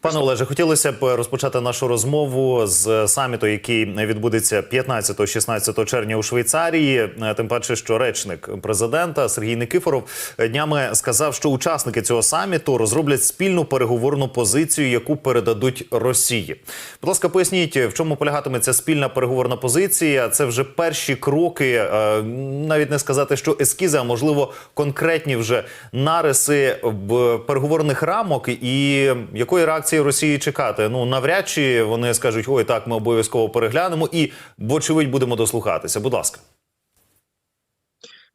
Пане Олеже, хотілося б розпочати нашу розмову з саміту, який відбудеться 15-16 червня у Швейцарії. Тим паче, що речник президента Сергій Никифоров днями сказав, що учасники цього саміту розроблять спільну переговорну позицію, яку передадуть Росії. Будь ласка, поясніть, в чому полягатиме ця спільна переговорна позиція? Це вже перші кроки, е, навіть не сказати, що ескізи, а можливо конкретні вже нариси в переговорних рамок, і якої реакції Росії чекати? Ну навряд чи вони скажуть, ой, так, ми обов'язково переглянемо і, вочевидь, будемо дослухатися. Будь ласка.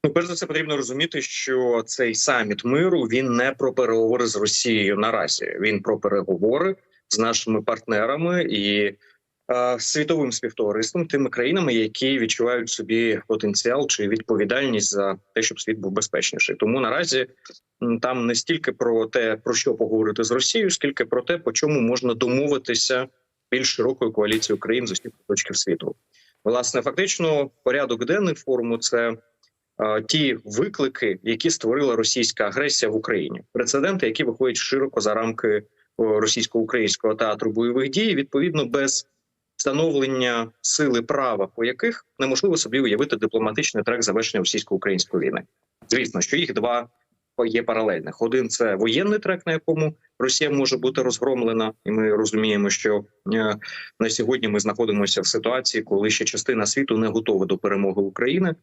Ну, перш за все, потрібно розуміти, що цей саміт миру він не про переговори з Росією наразі. Він про переговори з нашими партнерами і світовим співтовариством, тими країнами, які відчувають собі потенціал чи відповідальність за те, щоб світ був безпечніший. Тому наразі там не стільки про те, про що поговорити з Росією, скільки про те, по чому можна домовитися більш широкою коаліцією країн з усіх куточків світу. Власне, фактично, порядок денний форуму це е, ті виклики, які створила російська агресія в Україні, прецеденти, які виходять широко за рамки російсько-українського театру бойових дій, відповідно без встановлення сили права, по яких неможливо собі уявити дипломатичний трек завершення російсько-української війни. Звісно, що їх два є паралельних. Один це воєнний трек, на якому Росія може бути розгромлена, і ми розуміємо, що е, на сьогодні ми знаходимося в ситуації, коли ще частина світу не готова до перемоги України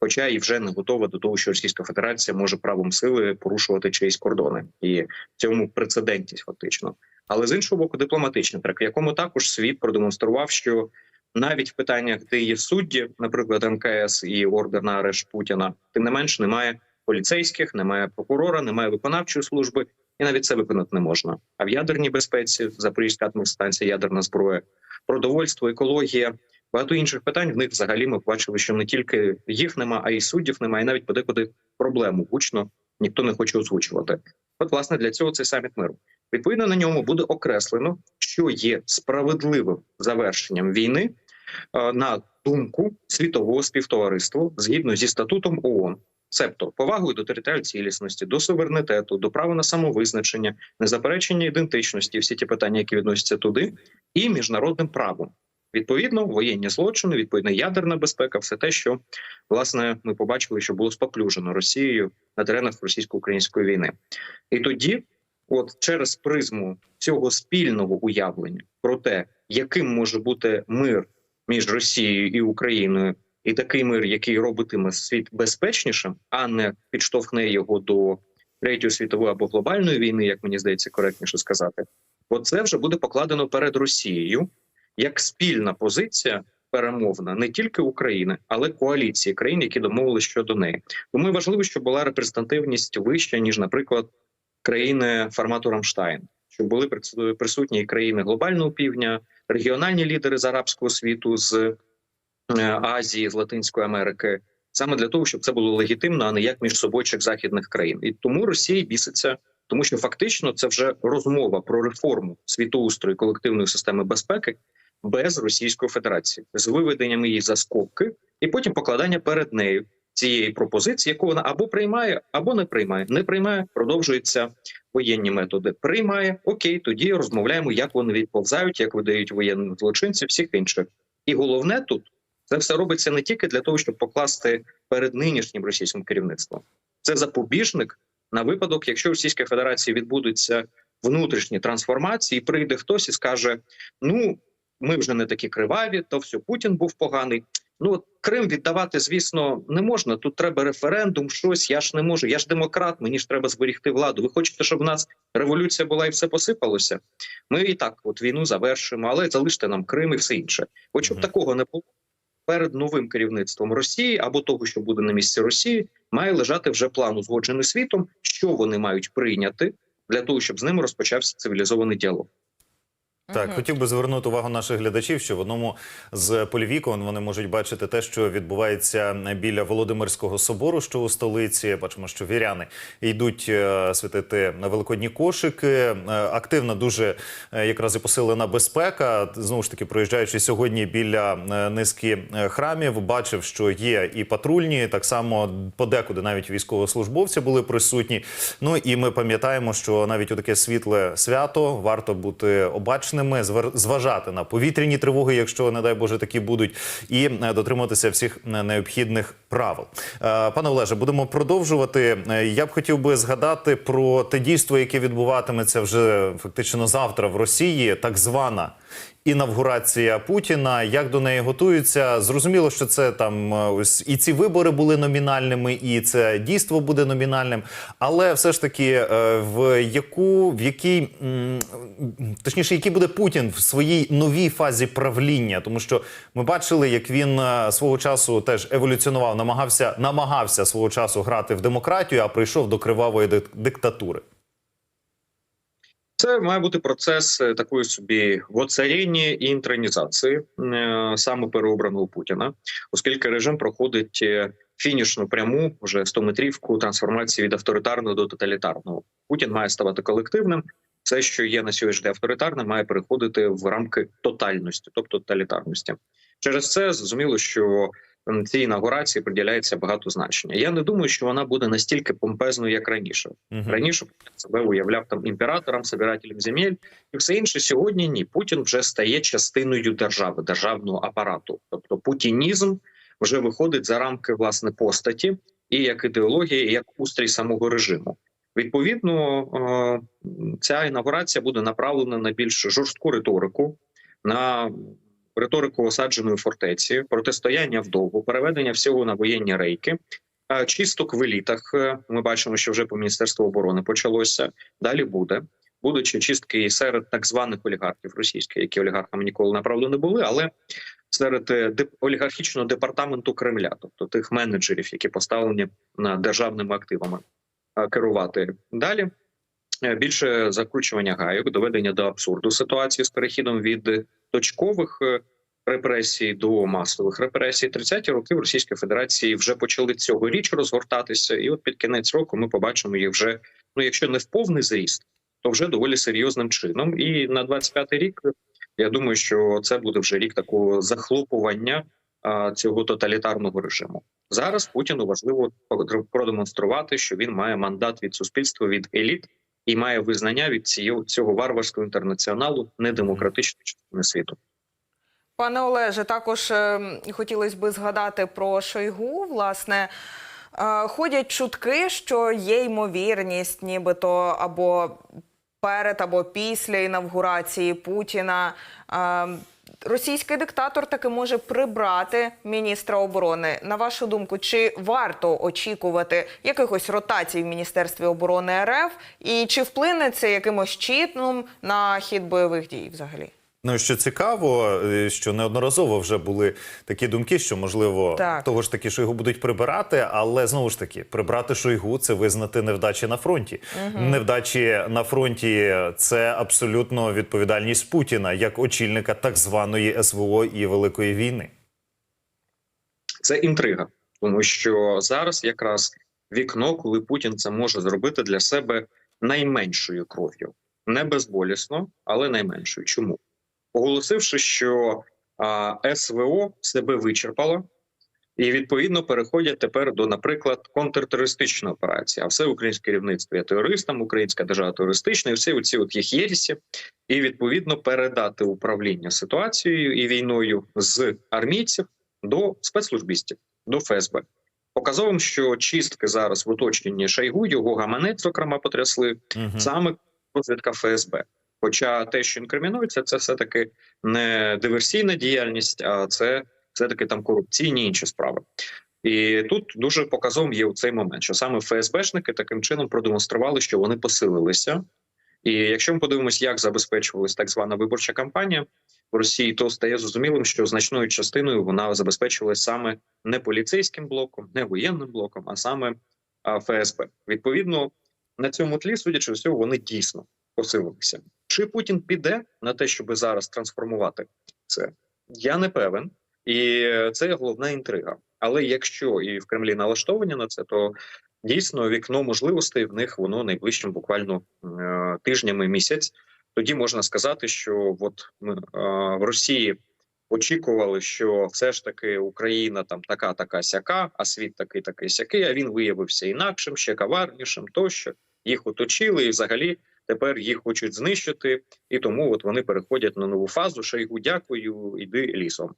хоча і вже не готова до того, що Російська Федерація може правом сили порушувати чиїсь кордони, і в цьому прецедентність фактично. Але з іншого боку, дипломатичний трек, якому також світ продемонстрував, що навіть в питаннях, де є судді, наприклад, МКС і ордер на арешт Путіна, тим не менш немає поліцейських, немає прокурора, немає виконавчої служби, і навіть це виконати не можна. А в ядерній безпеці Запорізька атомна ядерна зброя, продовольство, екологія. Багато інших питань в них взагалі ми бачили, що не тільки їх нема, а й суддів немає. І навіть подекуди проблему гучно ніхто не хоче озвучувати. От, власне, для цього цей саміт миру. Відповідно на ньому буде окреслено, що є справедливим завершенням війни е, на думку світового співтовариства згідно зі статутом ООН. Себто повагою до територіальної цілісності, до суверенітету, до права на самовизначення, незаперечення ідентичності, всі ті питання, які відносяться туди, і міжнародним правом. Відповідно, воєнні злочини, відповідно, ядерна безпека, все те, що власне ми побачили, що було споплюжено Росією на теренах російсько-української війни, і тоді, от через призму цього спільного уявлення про те, яким може бути мир між Росією і Україною, і такий мир, який робитиме світ безпечнішим, а не підштовхне його до третьої світової або глобальної війни, як мені здається, коректніше сказати, оце вже буде покладено перед Росією як спільна позиція перемовна не тільки України, але коаліції країн, які домовилися щодо неї. Тому важливо, щоб була репрезентативність вища ніж, наприклад, країни формату Рамштайн, щоб були присутні країни глобального півдня, регіональні лідери з арабського світу, з е, Азії, з Латинської Америки. Саме для того, щоб це було легітимно, а не як між собойчих західних країн, і тому Росія біситься, тому що фактично це вже розмова про реформу світоустрою колективної системи безпеки, без Російської Федерації з виведенням її за скобки, і потім покладання перед нею цієї пропозиції, яку вона або приймає, або не приймає. Не приймає, продовжуються воєнні методи. Приймає окей, тоді розмовляємо, як вони відповзають, як видають воєнних злочинців, всіх інших. І головне тут це все робиться не тільки для того, щоб покласти перед нинішнім російським керівництвом. Це запобіжник на випадок, якщо в Російській Федерації відбудуться внутрішні трансформації, прийде хтось і скаже: Ну ми вже не такі криваві, то все Путін був поганий. Ну Крим віддавати, звісно, не можна. Тут треба референдум, щось. Я ж не можу. Я ж демократ, мені ж треба зберігти владу. Ви хочете, щоб в нас революція була і все посипалося? Ми і так, от війну завершимо, але залиште нам Крим і все інше. От щоб mm -hmm. такого не було перед новим керівництвом Росії або того, що буде на місці Росії, має лежати вже план узгоджений світом, що вони мають прийняти для того, щоб з ними розпочався цивілізований діалог. Так, хотів би звернути увагу наших глядачів, що в одному з полівікон вони можуть бачити те, що відбувається біля Володимирського собору, що у столиці. Бачимо, що віряни йдуть е, святити на великодні кошики. Е, Активна дуже е, якраз і посилена безпека. Знову ж таки, проїжджаючи сьогодні біля низки храмів, бачив, що є і патрульні, так само подекуди навіть військовослужбовці були присутні. Ну і ми пам'ятаємо, що навіть у таке світле свято варто бути обачними, звер- зважати на повітряні тривоги, якщо не дай Боже такі будуть, і е, дотримуватися всіх е, необхідних правил. Е, Пане Олеже, будемо продовжувати. Я б хотів би згадати про те дійство, яке відбуватиметься вже фактично завтра в Росії, так звана інавгурація Путіна. Як до неї готуються? Зрозуміло, що це там е, ось і ці вибори були номінальними, і це дійство буде номінальним. Але все ж таки, е, в яку в якій точніше, який буде Путін в своїй новій фазі правління, тому що ми бачили, як він е, свого часу теж еволюціонував, намагався намагався свого часу грати в демократію, а прийшов до кривавої дик- диктатури. Це має бути процес е, такої собі воцаріння і інтронізації е, саме переобраного Путіна, оскільки режим проходить е, фінішну пряму вже 100-метрівку трансформації від авторитарного до тоталітарного. Путін має ставати колективним. Все, що є на сьогодні день авторитарним, має переходити в рамки тотальності, тобто тоталітарності. Через це зрозуміло, що цій інаугурації приділяється багато значення. Я не думаю, що вона буде настільки помпезною, як раніше. Мгм. Раніше себе уявляв там імператором, собирателем земель і все інше. Сьогодні ні. Путін вже стає частиною держави, державного апарату. Тобто путінізм вже виходить за рамки власне постаті і як ідеології, і як устрій самого режиму. Відповідно, е, ця інаугурація буде направлена на більш жорстку риторику, на риторику осадженої фортеці, протистояння вдовго, переведення всього на воєнні рейки. Чисток в елітах е, ми бачимо, що вже по міністерству оборони почалося. Далі буде. Будуть ще чистки серед так званих олігархів російських, які олігархами ніколи направду не були, але серед е, олігархічного департаменту Кремля, тобто тих менеджерів, які поставлені на державними активами керувати далі. е, Більше закручування гайок, доведення до абсурду ситуації з перехідом від точкових е, репресій до масових репресій. 30-ті роки в Російській Федерації вже почали цьогоріч розгортатися, і от під кінець року ми побачимо їх вже ну, якщо не в повний зріст, то вже доволі серйозним чином. І на 25-й рік я думаю, що це буде вже рік такого захлопування а, цього тоталітарного режиму. Зараз Путіну важливо продемонструвати, що він має мандат від суспільства від еліт і має визнання від цього, цього варварського інтернаціоналу недемократичної частини світу. Пане Олеже, також е, хотілося би згадати про Шойгу. Власне, е, ходять чутки, що є ймовірність, нібито або перед, або після інавгурації Путіна. Російський диктатор таки може прибрати міністра оборони. На вашу думку, чи варто очікувати якихось ротацій в міністерстві оборони РФ, і чи вплине це якимось чином на хід бойових дій взагалі? Ну що цікаво, е, що неодноразово вже були такі думки, що можливо Так. того ж таки, що його будуть прибирати, але знову ж таки, прибрати Шойгу це визнати невдачі на фронті. Невдачі на фронті це абсолютно відповідальність Путіна як очільника так званої СВО і Великої війни. Це інтрига, тому що зараз якраз вікно, коли Путін це може зробити для себе найменшою кров'ю, не безболісно, але найменшою. Чому оголосивши, що а, СВО себе вичерпало, і відповідно переходять тепер до, наприклад, контртерористичної операції. А все українське керівництво є терористом, українська держава терористична, і всі оці от їх єрісі, і відповідно передати управління ситуацією і війною з армійців до спецслужбістів, до ФСБ. Показовим, що чистки зараз в оточенні Шайгу, його гаманець, зокрема, потрясли Мгм. саме розвідка ФСБ. Хоча те, що інкримінується, це все таки не диверсійна діяльність, а це все таки там корупційні інші справи. І тут дуже показовим є у цей момент, що саме ФСБшники таким чином продемонстрували, що вони посилилися. І якщо ми подивимося, як забезпечувалась так звана виборча кампанія в Росії, то стає зрозумілим, що значною частиною вона забезпечувалась саме не поліцейським блоком, не воєнним блоком, а саме ФСБ. Відповідно, на цьому тлі, судячи всього, вони дійсно посилилися. Чи Путін піде на те, щоб зараз трансформувати це? Я не певен, і це головна інтрига. Але якщо і в Кремлі налаштовані на це, то дійсно вікно можливостей в них воно найближчим буквально е, тижнями місяць. Тоді можна сказати, що от ми е, в Росії очікували, що все ж таки Україна там така, така сяка, а світ такий, такий сякий. А він виявився інакшим, ще каварнішим. Тощо їх оточили, і взагалі тепер їх хочуть знищити. І тому от вони переходять на нову фазу. Шойгу, дякую, іди лісом.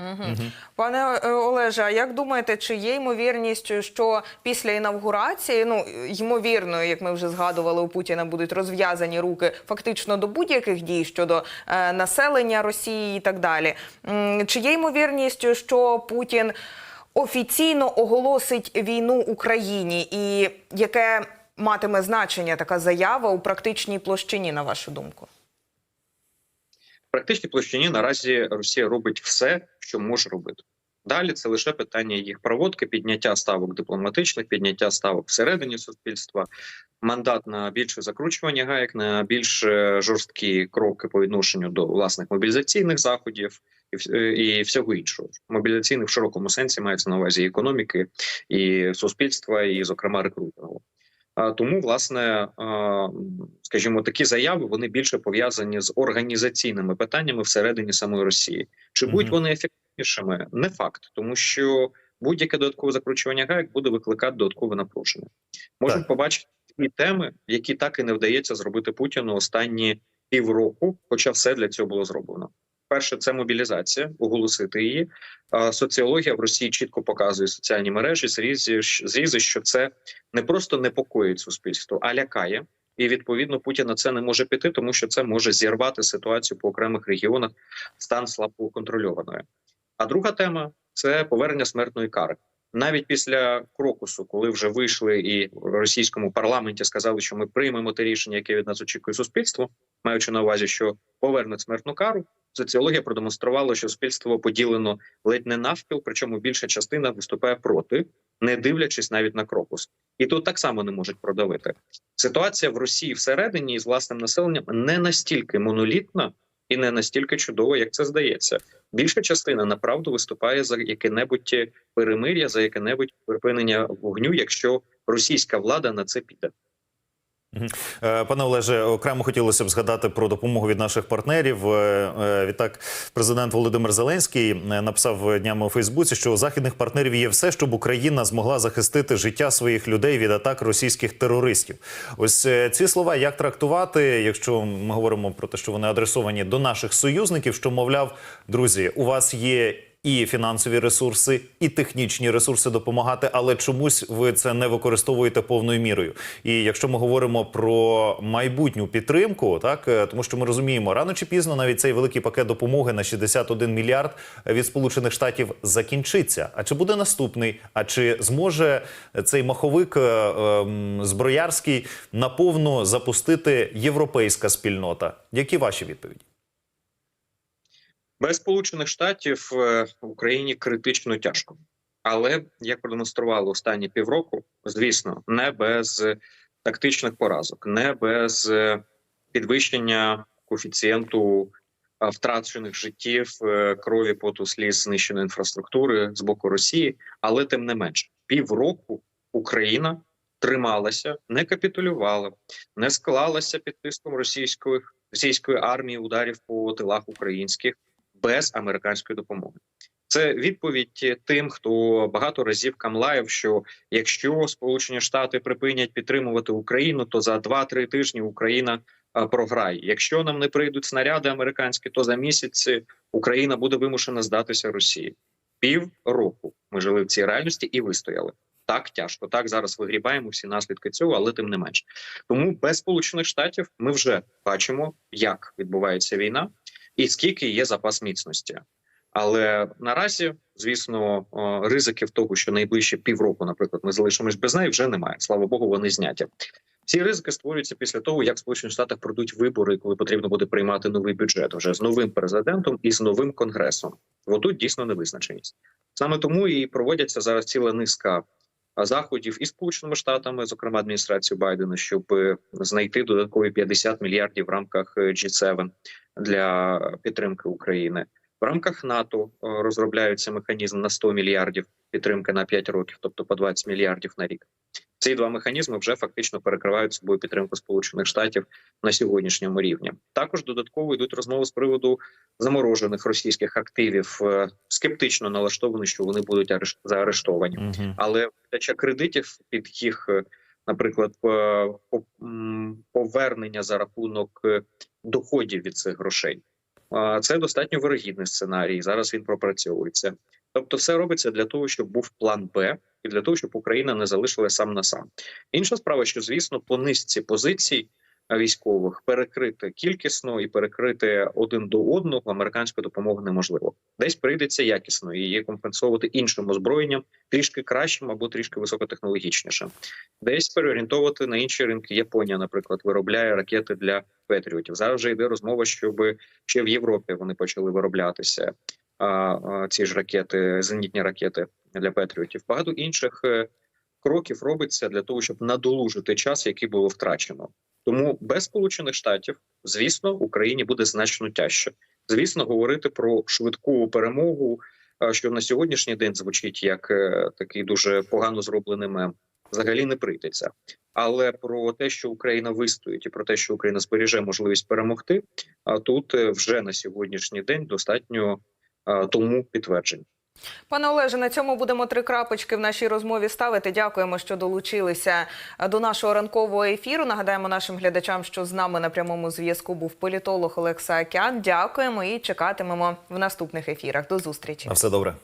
Угу. Пане е, Олеже, а як думаєте, чи є ймовірність, що після інавгурації, ну ймовірно, як ми вже згадували, у Путіна будуть розв'язані руки фактично до будь-яких дій щодо е, населення Росії і так далі? М, Чи є ймовірність, що Путін офіційно оголосить війну Україні, і яке матиме значення така заява у практичній площині, на вашу думку? В практичній площині наразі Росія робить все, що може робити. Далі це лише питання їх проводки, підняття ставок дипломатичних, підняття ставок всередині суспільства, мандат на більше закручування гаек, на більш е, жорсткі кроки по відношенню до власних мобілізаційних заходів е, і всього іншого. Мобілізаційних в широкому сенсі мається на увазі економіки, і суспільства, і, зокрема, рекрутингу. Тому, власне, скажімо, такі заяви вони більше пов'язані з організаційними питаннями всередині самої Росії. Чи будуть вони ефективнішими? Не факт, тому що будь-яке додаткове закручування гаек буде викликати додаткове напруження. Можемо побачити ті теми, які так і не вдається зробити Путіну останні півроку, хоча все для цього було зроблено. Перше, це мобілізація, оголосити її. Соціологія в Росії чітко показує соціальні мережі, зрізи, що це не просто непокоїть суспільство, а лякає. І відповідно Путін на це не може піти, тому що це може зірвати ситуацію по окремих регіонах, стан слабко контрольованою. А друга тема це повернення смертної кари. Навіть після крокусу, коли вже вийшли і в російському парламенті сказали, що ми приймемо те рішення, яке від нас очікує суспільство, маючи на увазі, що повернуть смертну кару. Соціологія продемонструвала, що суспільство поділено ледь не навпіл, причому більша частина виступає проти, не дивлячись навіть на крокус. І тут так само не можуть продавити. Ситуація в Росії всередині з власним населенням не настільки монолітна і не настільки чудова, як це здається. Більша частина направду виступає за яке-небудь перемир'я, за яке-небудь припинення вогню, якщо російська влада на це піде. Е, Пане Олеже, окремо хотілося б згадати про допомогу від наших партнерів. Е, е, Відтак, президент Володимир Зеленський написав днями у Фейсбуці, що у західних партнерів є все, щоб Україна змогла захистити життя своїх людей від атак російських терористів. Ось ці слова як трактувати, якщо ми говоримо про те, що вони адресовані до наших союзників, що мовляв, друзі, у вас є. І фінансові ресурси, і технічні ресурси допомагати, але чомусь ви це не використовуєте повною мірою. І якщо ми говоримо про майбутню підтримку, так е, тому що ми розуміємо, рано чи пізно навіть цей великий пакет допомоги на 61 мільярд від Сполучених Штатів закінчиться. А чи буде наступний? А чи зможе цей маховик е, ем, зброярський наповну запустити європейська спільнота? Які ваші відповіді? Без сполучених штатів е, Україні критично тяжко, але як продемонстрували останні півроку, звісно, не без тактичних поразок, не без е, підвищення коефіцієнту втрачених життів, е, крові, поту, сліз, знищеної інфраструктури з боку Росії, але тим не менше, півроку Україна трималася, не капітулювала, не склалася під тиском російської російської армії ударів по тилах українських без американської допомоги. Це відповідь тим, хто багато разів камлаєв, що якщо Сполучені Штати припинять підтримувати Україну, то за 2-3 тижні Україна програє. Якщо нам не прийдуть снаряди американські, то за місяць Україна буде вимушена здатися Росії. Пів року ми жили в цій реальності і вистояли. Так тяжко. Так зараз вигрібаємо всі наслідки цього, але тим не менш. Тому без сполучених штатів ми вже бачимо, як відбувається війна і скільки є запас міцності. Але наразі, звісно, ризиків того, що найближче півроку, наприклад, ми залишимось без неї, вже немає. Слава Богу, вони зняті. Ці ризики створюються після того, як в Сполучених Штатах пройдуть вибори, коли потрібно буде приймати новий бюджет вже з новим президентом і з новим конгресом. Отут дійсно невизначеність. Саме тому і проводяться зараз ціла низка заходів і сполученими штатами, зокрема адміністрацією Байдена, щоб е, знайти додаткові 50 мільярдів в рамках е, G7 для підтримки України. В рамках НАТО е, розробляється механізм на 100 мільярдів підтримки на 5 років, тобто по 20 мільярдів на рік. Ці два механізми вже фактично перекривають собою підтримку Сполучених Штатів на сьогоднішньому рівні. Також додатково йдуть розмови з приводу заморожених російських активів. Е, Скептично налаштовані, що вони будуть арешт- заарештовані але видача кредитів під їх, е, наприклад, м, повернення за рахунок е, доходів від цих грошей. Це достатньо вирогідний сценарій. Зараз він пропрацьовується. Тобто, все робиться для того, щоб був план Б, і для того, щоб Україна не залишилася сам на сам. Інша справа, що звісно, по низці позицій е, військових перекрити кількісно і перекрити один до одного американську допомогу неможливо. Десь прийдеться якісно її компенсувати іншим озброєнням, трішки кращим або трішки високотехнологічнішим. Десь переорієнтовувати на інші ринки. Японія, наприклад, виробляє ракети для Петріотів. Зараз вже йде розмова, щоб ще в Європі вони почали вироблятися. А, ці ж ракети, зенітні ракети для Петріотів. Багато інших е, кроків робиться для того, щоб надолужити час, який було втрачено. Тому без сполучених штатів, звісно, Україні буде значно тяжче. Звісно, говорити про швидку перемогу, що на сьогоднішній день звучить як е, такий дуже погано зроблений мем, взагалі не прийдеться. Але про те, що Україна вистоїть, і про те, що Україна зберіже можливість перемогти, а тут е, вже на сьогоднішній день достатньо тому підтверджень. Пане Олеже, на цьому будемо три крапочки в нашій розмові ставити. Дякуємо, що долучилися е, до нашого ранкового ефіру. Нагадаємо нашим глядачам, що з нами на прямому зв'язку був політолог Олег Саакян. Дякуємо і чекатимемо в наступних ефірах. До зустрічі. На все добре.